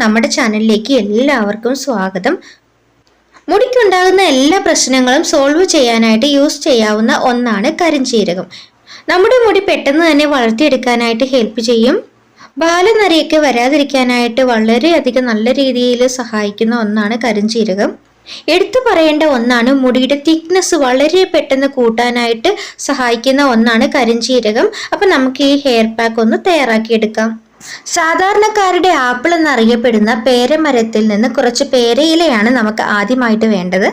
നമ്മുടെ ചാനലിലേക്ക് എല്ലാവർക്കും സ്വാഗതം. മുടിക്കുണ്ടാകുന്ന എല്ലാ പ്രശ്നങ്ങളും സോൾവ് ചെയ്യാനായിട്ട് യൂസ് ചെയ്യാവുന്ന ഒന്നാണ് കരിഞ്ചീരകം. നമ്മുടെ മുടി പെട്ടെന്ന് തന്നെ വളർത്തിയെടുക്കാനായിട്ട് ഹെൽപ്പ് ചെയ്യും. ബാലനരയൊക്കെ വരാതിരിക്കാനായിട്ട് വളരെയധികം നല്ല രീതിയിൽ സഹായിക്കുന്ന ഒന്നാണ് കരിഞ്ചീരകം. എടുത്തു പറയേണ്ട ഒന്നാണ് മുടിയുടെ തിക്നെസ് വളരെ പെട്ടെന്ന് കൂട്ടാനായിട്ട് സഹായിക്കുന്ന ഒന്നാണ് കരിഞ്ചീരകം. അപ്പം നമുക്ക് ഈ ഹെയർ പാക്ക് ഒന്ന് തയ്യാറാക്കിയെടുക്കാം. സാധാരണക്കാരുടെ ആപ്പിൾ എന്നറിയപ്പെടുന്ന പേരമരത്തിൽ നിന്ന് കുറച്ച് പേരയിലയാണ് നമുക്ക് ആദ്യമായിട്ട് വേണ്ടത്.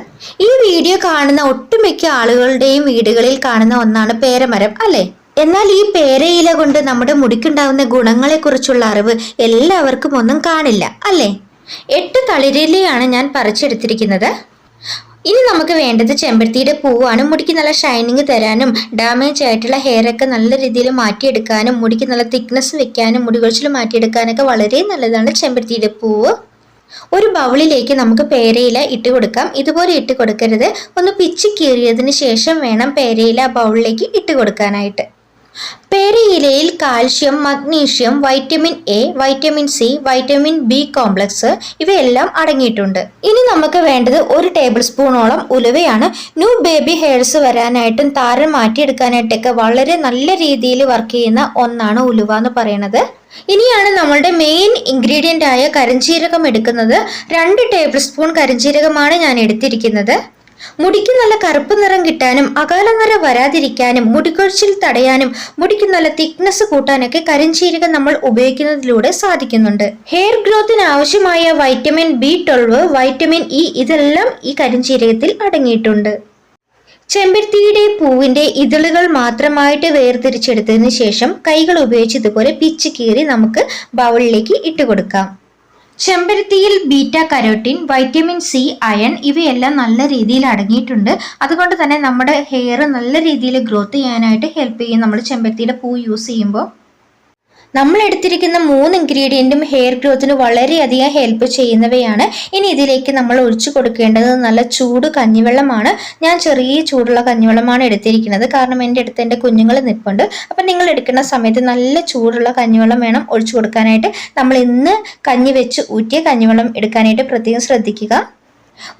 ഈ വീഡിയോ കാണുന്ന ഒട്ടുമിക്ക ആളുകളുടെയും വീടുകളിൽ കാണുന്ന ഒന്നാണ് പേരമരം അല്ലേ? എന്നാൽ ഈ പേരയില കൊണ്ട് നമ്മുടെ മുടിക്കുണ്ടാവുന്ന ഗുണങ്ങളെക്കുറിച്ചുള്ള അറിവ് എല്ലാവർക്കും ഒന്നും കാണില്ല അല്ലേ? എട്ട് തളിരിലയാണ് ഞാൻ പറിച്ചെടുത്തിരിക്കുന്നത്. ഇനി നമുക്ക് വേണ്ടത് ചെമ്പരത്തിയുടെ പൂവാണ്. മുടിക്ക് നല്ല ഷൈനിങ് തരാനും ഡാമേജ് ആയിട്ടുള്ള ഹെയർ ഒക്കെ നല്ല രീതിയിൽ മാറ്റിയെടുക്കാനും മുടിക്ക് നല്ല തിക്നെസ് വെക്കാനും മുടി കൊഴിച്ചിൽ മാറ്റിയെടുക്കാനൊക്കെ വളരെ നല്ലതാണ് ചെമ്പരത്തിയുടെ പൂവ്. ഒരു ബൗളിലേക്ക് നമുക്ക് പേരയില ഇട്ട് കൊടുക്കാം. ഇതുപോലെ ഇട്ട് കൊടുക്കരുത്. ഒന്ന് പിച്ച് കീറിയതിന് ശേഷം വേണം പേരയില ബൗളിലേക്ക് ഇട്ട് കൊടുക്കാനായിട്ട്. പേരയിലയിൽ calcium magnesium vitamin A vitamin C vitamin B complex ഇവയെല്ലാം അടങ്ങിയിട്ടുണ്ട്. ഇനി നമുക്ക് വേണ്ടത് ഒരു ടേബിൾ സ്പൂണോളം ഉലുവയാണ്. ന്യൂ ബേബി ഹെയർസ് വരാനായിട്ടും താരം മാറ്റിയെടുക്കാനായിട്ടൊക്കെ വളരെ നല്ല രീതിയിൽ വർക്ക് ചെയ്യുന്ന ഒന്നാണ് ഉലുവ എന്ന് പറയുന്നത്. ഇനിയാണ് നമ്മളുടെ മെയിൻ ഇൻഗ്രീഡിയന്റ് ആയ കരിഞ്ചീരകം എടുക്കുന്നത്. രണ്ട് ടേബിൾ സ്പൂൺ കരിഞ്ചീരകമാണ് ഞാൻ എടുത്തിരിക്കുന്നത്. മുടിക്ക് നല്ല കറുപ്പ് നിറം കിട്ടാനും അകാല നിറ വരാതിരിക്കാനും മുടികൊഴിച്ചിൽ തടയാനും മുടിക്ക് നല്ല തിക്നെസ് കൂട്ടാനൊക്കെ കരിഞ്ചീരക നമ്മൾ ഉപയോഗിക്കുന്നതിലൂടെ സാധിക്കുന്നുണ്ട്. ഹെയർ ഗ്രോത്തിന് ആവശ്യമായ vitamin B twelve vitamin E ഇതെല്ലാം ഈ കരിഞ്ചീരകത്തിൽ അടങ്ങിയിട്ടുണ്ട്. ചെമ്പരത്തിയുടെ പൂവിന്റെ ഇതളുകൾ മാത്രമായിട്ട് വേർതിരിച്ചെടുത്തതിന് ശേഷം കൈകൾ ഉപയോഗിച്ച് ഇതുപോലെ പിച്ച് കീറി നമുക്ക് ബൗളിലേക്ക് ഇട്ട് കൊടുക്കാം ചെമ്പരത്തിയിൽ beta carotene vitamin C iron ഇവയെല്ലാം നല്ല രീതിയിൽ അടങ്ങിയിട്ടുണ്ട്. അതുകൊണ്ട് തന്നെ നമ്മുടെ ഹെയർ നല്ല രീതിയിൽ ഗ്രോത്ത് ചെയ്യാനായിട്ട് ഹെൽപ്പ് ചെയ്യും. നമ്മൾ ചെമ്പരത്തിയുടെ പൂ യൂസ് ചെയ്യുമ്പോൾ. നമ്മൾ എടുത്തിരിക്കുന്ന മൂന്ന് ഇൻഗ്രീഡിയന്റും ഹെയർ ഗ്രോത്തിന് വളരെയധികം ഹെൽപ്പ് ചെയ്യുന്നവയാണ്. ഇനി ഇതിലേക്ക് നമ്മൾ ഒഴിച്ചു കൊടുക്കേണ്ടത് നല്ല ചൂട് കഞ്ഞിവെള്ളമാണ്. ഞാൻ ചെറിയ ചൂടുള്ള കഞ്ഞിവെള്ളമാണ് എടുത്തിരിക്കുന്നത്. കാരണം എന്റെ അടുത്ത് എന്റെ കുഞ്ഞുങ്ങൾ നിൽപ്പുണ്ട് അപ്പം നിങ്ങൾ എടുക്കുന്ന സമയത്ത് നല്ല ചൂടുള്ള കഞ്ഞിവെള്ളം വേണം ഒഴിച്ചു കൊടുക്കാനായിട്ട്. നമ്മൾ ഇന്ന് കഞ്ഞി വെച്ച് ഊറ്റിയ കഞ്ഞിവെള്ളം എടുക്കാനായിട്ട് പ്രത്യേകം ശ്രദ്ധിക്കുക.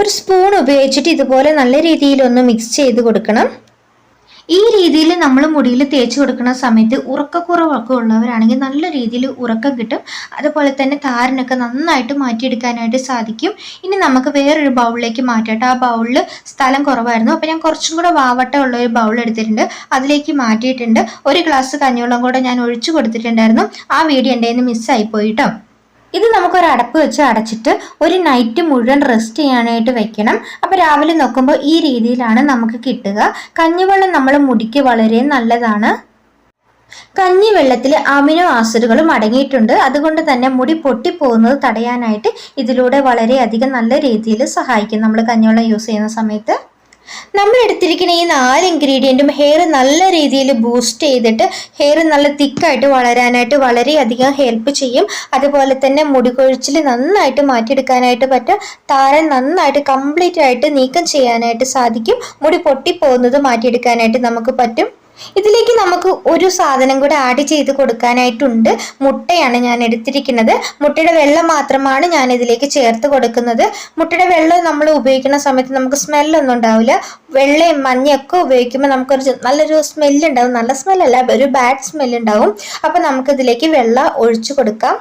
ഒരു സ്പൂൺ ഉപയോഗിച്ചിട്ട് ഇതുപോലെ നല്ല രീതിയിലൊന്ന് മിക്സ് ചെയ്ത് കൊടുക്കണം. ഈ രീതിയിൽ നമ്മൾ മുടിയിൽ തേച്ച് കൊടുക്കുന്ന സമയത്ത് ഉറക്കക്കുറവൊക്കെ ഉള്ളവരാണെങ്കിൽ നല്ല രീതിയിൽ ഉറക്കം കിട്ടും. അതുപോലെ തന്നെ താരനൊക്കെ നന്നായിട്ട് മാറ്റിയെടുക്കാനായിട്ട് സാധിക്കും. ഇനി നമുക്ക് വേറൊരു ബൗളിലേക്ക് മാറ്റട്ടെ ആ ബൗളിൽ സ്ഥലം കുറവായിരുന്നു. അപ്പോൾ ഞാൻ കുറച്ചും കൂടെ വാവട്ടം ഉള്ള ഒരു ബൗൾ എടുത്തിട്ടുണ്ട്. അതിലേക്ക് മാറ്റിയിട്ടുണ്ട്. ഒരു ഗ്ലാസ് കഞ്ഞിവെള്ളം കൂടെ ഞാൻ ഒഴിച്ചു കൊടുത്തിട്ടുണ്ടായിരുന്നു. ആ വീഡിയോ എന്റെ നിന്ന് മിസ്സായി പോയിട്ടോ ഇത് നമുക്കൊരു അടപ്പ് വെച്ച് അടച്ചിട്ട് ഒരു നൈറ്റ് മുഴുവൻ റെസ്റ്റ് ചെയ്യാനായിട്ട് വെക്കണം. അപ്പോൾ രാവിലെ നോക്കുമ്പോൾ ഈ രീതിയിലാണ് നമുക്ക് കിട്ടുക. കഞ്ഞിവെള്ളം നമ്മൾ മുടിക്ക് വളരെ നല്ലതാണ്. കഞ്ഞി വെള്ളത്തിൽ അമിനോ ആസിഡുകളും അടങ്ങിയിട്ടുണ്ട്. അതുകൊണ്ട് തന്നെ മുടി പൊട്ടിപ്പോകുന്നത് തടയാനായിട്ട് ഇതിലൂടെ വളരെയധികം നല്ല രീതിയിൽ സഹായിക്കും. നമ്മൾ കഞ്ഞിവെള്ളം യൂസ് ചെയ്യുന്ന സമയത്ത്. നമ്മൾ എടുത്തിരിക്കുന്ന ഈ നാല് ഇൻഗ്രീഡിയന്റും ഹെയർ നല്ല രീതിയിൽ ബൂസ്റ്റ് ചെയ്തിട്ട് ഹെയർ നല്ല തിക്കായിട്ട് വളരാനായിട്ട് വളരെയധികം ഹെൽപ്പ് ചെയ്യും. അതുപോലെ തന്നെ മുടി കൊഴിച്ചിൽ നന്നായിട്ട് മാറ്റിയെടുക്കാനായിട്ട് പറ്റും. താരൻ നന്നായിട്ട് കംപ്ലീറ്റ് ആയിട്ട് നീക്കം ചെയ്യാനായിട്ട് സാധിക്കും. മുടി പൊട്ടിപ്പോകുന്നത് മാറ്റിയെടുക്കാനായിട്ട് നമുക്ക് പറ്റും. ഇതിലേക്ക് നമുക്ക് ഒരു സാധനം കൂടെ ആഡ് ചെയ്ത് കൊടുക്കാനായിട്ടുണ്ട്. മുട്ടയാണ് ഞാൻ എടുത്തിരിക്കുന്നത്. മുട്ടയുടെ വെള്ളം മാത്രമാണ് ഞാൻ ഇതിലേക്ക് ചേർത്ത് കൊടുക്കുന്നത്. മുട്ടയുടെ വെള്ളം നമ്മൾ ഉപയോഗിക്കുന്ന സമയത്ത് നമുക്ക് സ്മെല്ലൊന്നും ഉണ്ടാവില്ല. വെള്ളയും മഞ്ഞയൊക്കെ ഉപയോഗിക്കുമ്പോൾ നമുക്കൊരു നല്ലൊരു സ്മെല്ലുണ്ടാവും നല്ല സ്മെല്ലല്ല ഒരു ബാഡ് സ്മെല്ലുണ്ടാവും അപ്പം അപ്പോൾ നമുക്ക് ഇതിലേക്ക് വെള്ളം ഒഴിച്ചു കൊടുക്കാം.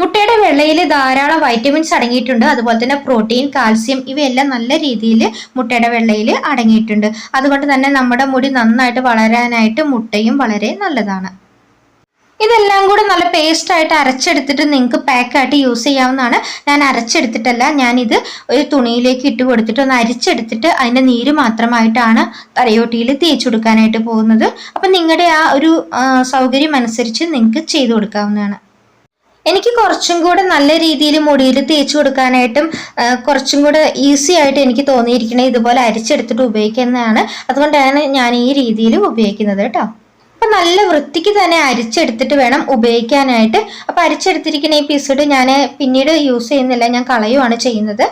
മുട്ടയുടെ വെള്ളയിൽ ധാരാളം വൈറ്റമിൻസ് അടങ്ങിയിട്ടുണ്ട്. അതുപോലെ തന്നെ പ്രോട്ടീൻ കാൽസ്യം ഇവയെല്ലാം നല്ല രീതിയിൽ മുട്ടയുടെ വെള്ളയിൽ അടങ്ങിയിട്ടുണ്ട്. അതുകൊണ്ട് തന്നെ നമ്മുടെ മുടി നന്നായിട്ട് വളരാനായിട്ട് മുട്ടയും വളരെ നല്ലതാണ്. ഇതെല്ലാം കൂടെ നല്ല പേസ്റ്റ് ആയിട്ട് അരച്ചെടുത്തിട്ട് നിങ്ങൾക്ക് പാക്കായിട്ട് യൂസ് ചെയ്യാവുന്നതാണ്. ഞാൻ അരച്ചെടുത്തിട്ടല്ല ഞാനിത് ഒരു തുണിയിലേക്ക് ഇട്ട് കൊടുത്തിട്ട് ഒന്ന് അരിച്ചെടുത്തിട്ട് അതിന്റെ നീര് മാത്രമായിട്ടാണ് തലയോട്ടിയിൽ തേച്ചു കൊടുക്കാനായിട്ട് പോകുന്നത്. അപ്പം നിങ്ങളുടെ ആ ഒരു സൗകര്യം അനുസരിച്ച് നിങ്ങൾക്ക് ചെയ്തു കൊടുക്കാവുന്നതാണ്. എനിക്ക് കുറച്ചും കൂടെ നല്ല രീതിയിൽ മുടിയിൽ തേച്ച് കൊടുക്കാനായിട്ടും കുറച്ചും കൂടെ ഈസി ആയിട്ട് എനിക്ക് തോന്നിയിരിക്കണേ ഇതുപോലെ അരിച്ചെടുത്തിട്ട് ഉപയോഗിക്കുന്നതാണ്. അതുകൊണ്ടാണ് ഞാൻ ഈ രീതിയിൽ ഉപയോഗിക്കുന്നത് കേട്ടോ. അപ്പം നല്ല വൃത്തിക്ക് തന്നെ അരിച്ചെടുത്തിട്ട് വേണം ഉപയോഗിക്കാനായിട്ട്. അപ്പം അരിച്ചെടുത്തിരിക്കുന്ന ഈ പിസിഡ് ഞാൻ പിന്നീട് യൂസ് ചെയ്യുന്നില്ല. ഞാൻ കളയുവാണ് ചെയ്യുന്നത്.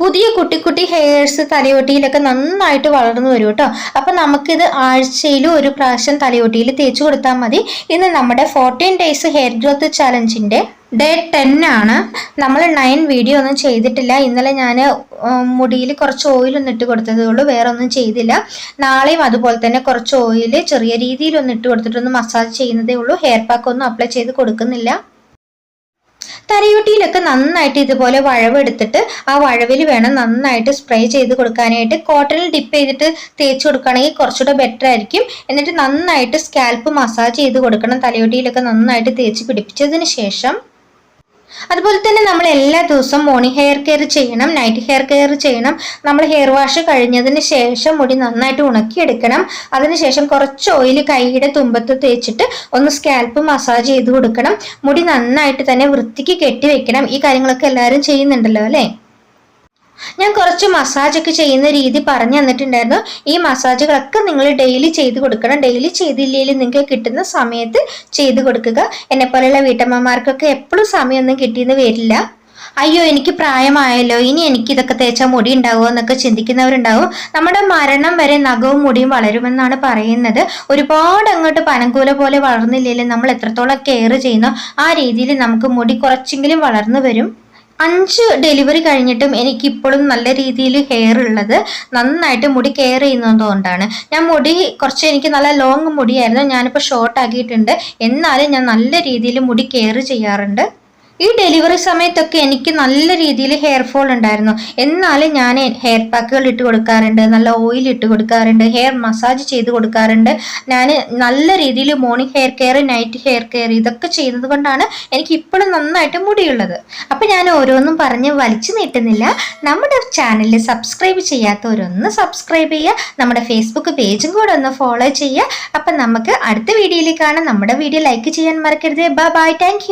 പുതിയ കുട്ടി കുട്ടി ഹെയർസ് തലയോട്ടിയിലൊക്കെ നന്നായിട്ട് വളർന്നു വരും കേട്ടോ അപ്പം നമുക്കിത് ആഴ്ചയിൽ ഒരു പ്രാവശ്യം തലയോട്ടിയിൽ തേച്ച് കൊടുത്താൽ മതി. ഇന്ന് നമ്മുടെ ഫോർട്ടീൻ ഡേയ്സ് ഹെയർ ഗ്രോത്ത് ചലഞ്ചിന്റെ ഡേ ടെൻ ആണ്. നമ്മൾ നയൻ വീഡിയോ ഒന്നും ചെയ്തിട്ടില്ല. ഇന്നലെ ഞാൻ മുടിയിൽ കുറച്ച് ഓയിൽ ഒന്ന് ഇട്ട് കൊടുത്തതേ ഉള്ളൂ. വേറെ ഒന്നും ചെയ്തില്ല. നാളെയും അതുപോലെ തന്നെ കുറച്ച് ഓയിൽ ചെറിയ രീതിയിൽ ഒന്ന് ഇട്ട് കൊടുത്തിട്ടൊന്ന് മസാജ് ചെയ്യുന്നതേ ഉള്ളൂ. ഹെയർ പാക്ക് ഒന്നും അപ്ലൈ ചെയ്ത് കൊടുക്കുന്നില്ല. തലയോട്ടിയിലൊക്കെ നന്നായിട്ട് ഇതുപോലെ വഴവെടുത്തിട്ട് ആ വഴവിൽ വേണം നന്നായിട്ട് സ്പ്രേ ചെയ്ത് കൊടുക്കാനായിട്ട്. കോട്ടണിൽ ഡിപ്പ് ചെയ്തിട്ട് തേച്ച് കൊടുക്കുകയാണെങ്കിൽ കുറച്ചുകൂടെ ബെറ്റർ ആയിരിക്കും. എന്നിട്ട് നന്നായിട്ട് സ്കാൽപ്പ് മസാജ് ചെയ്ത് കൊടുക്കണം. തലയോട്ടിയിലൊക്കെ നന്നായിട്ട് തേച്ച് പിടിപ്പിച്ചതിന് ശേഷം. അതുപോലെ തന്നെ നമ്മൾ എല്ലാ ദിവസവും മോർണിംഗ് ഹെയർ കെയർ ചെയ്യണം നൈറ്റ് ഹെയർ കെയർ ചെയ്യണം. നമ്മൾ ഹെയർ വാഷ് കഴിഞ്ഞതിന് ശേഷം മുടി നന്നായിട്ട് ഉണക്കിയെടുക്കണം. അതിനുശേഷം കുറച്ച് ഓയിൽ കൈയുടെ തുമ്പത്ത് തേച്ചിട്ട് ഒന്ന് സ്കാൽപ്പ് മസാജ് ചെയ്ത് കൊടുക്കണം. മുടി നന്നായിട്ട് തന്നെ വൃത്തിക്ക് കെട്ടി വെക്കണം ഈ കാര്യങ്ങളൊക്കെ എല്ലാവരും ചെയ്യുന്നുണ്ടല്ലോ അല്ലേ? ഞാൻ കുറച്ച് മസാജ് ഒക്കെ ചെയ്യുന്ന രീതി പറഞ്ഞു തന്നിട്ടുണ്ടായിരുന്നു. ഈ മസാജുകളൊക്കെ നിങ്ങൾ ഡെയിലി ചെയ്ത് കൊടുക്കണം. ഡെയിലി ചെയ്തില്ലെങ്കിൽ നിങ്ങൾക്ക് കിട്ടുന്ന സമയത്ത് ചെയ്ത് കൊടുക്കുക. എന്നെ പോലെയുള്ള വീട്ടമ്മമാർക്കൊക്കെ എപ്പോഴും സമയമൊന്നും കിട്ടിയെന്ന് വരില്ല. അയ്യോ എനിക്ക് പ്രായമായല്ലോ. ഇനി എനിക്ക് ഇതൊക്കെ തേച്ചാൽ മുടി ഉണ്ടാവുമോ എന്നൊക്കെ ചിന്തിക്കുന്നവരുണ്ടാവും. നമ്മുടെ മരണം വരെ നഖവും മുടിയും വളരുമെന്നാണ് പറയുന്നത്. ഒരുപാട് അങ്ങോട്ട് പനങ്കൂല പോലെ വളർന്നില്ലെങ്കിൽ നമ്മൾ എത്രത്തോളം കെയർ ചെയ്യുന്നോ ആ രീതിയിൽ നമുക്ക് മുടി കുറച്ചെങ്കിലും വളർന്നു വരും. അഞ്ച് ഡെലിവറി കഴിഞ്ഞിട്ടും എനിക്ക് ഇപ്പോഴും നല്ല രീതിയിൽ ഹെയർ ഉള്ളത്. നന്നായിട്ട് മുടി കെയർ ചെയ്യുന്നതുകൊണ്ടാണ് ഞാൻ മുടി കുറച്ച് എനിക്ക് നല്ല ലോങ് മുടിയായിരുന്നു. ഞാനിപ്പോൾ ഷോർട്ട് ആക്കിയിട്ടുണ്ട്. എന്നാലും ഞാൻ നല്ല രീതിയിൽ മുടി കെയർ ചെയ്യാറുണ്ട്. ഈ ഡെലിവറി സമയത്തൊക്കെ എനിക്ക് നല്ല രീതിയിൽ ഹെയർ ഫോൾ ഉണ്ടായിരുന്നു. എന്നാലും ഞാൻ ഹെയർ പാക്കുകൾ ഇട്ട് കൊടുക്കാറുണ്ട് നല്ല ഓയിൽ ഇട്ട് കൊടുക്കാറുണ്ട് ഹെയർ മസാജ് ചെയ്ത് കൊടുക്കാറുണ്ട്. ഞാൻ നല്ല രീതിയിൽ morning hair care night hair care ഇതൊക്കെ ചെയ്യുന്നത് കൊണ്ടാണ് എനിക്ക് ഇപ്പോഴും നന്നായിട്ട് മുടിയുള്ളത്. അപ്പം ഞാൻ ഓരോന്നും പറഞ്ഞ് വലിച്ചു നീട്ടുന്നില്ല. നമ്മുടെ ചാനലിൽ സബ്സ്ക്രൈബ് ചെയ്യാത്തവരൊന്ന് സബ്സ്ക്രൈബ് ചെയ്യുക. നമ്മുടെ ഫേസ്ബുക്ക് പേജും കൂടെ ഒന്ന് ഫോളോ ചെയ്യുക. അപ്പം നമുക്ക് അടുത്ത വീഡിയോയിൽ കാണാം. നമ്മുടെ വീഡിയോ ലൈക്ക് ചെയ്യാൻ മറക്കരുത്. Bye bye thank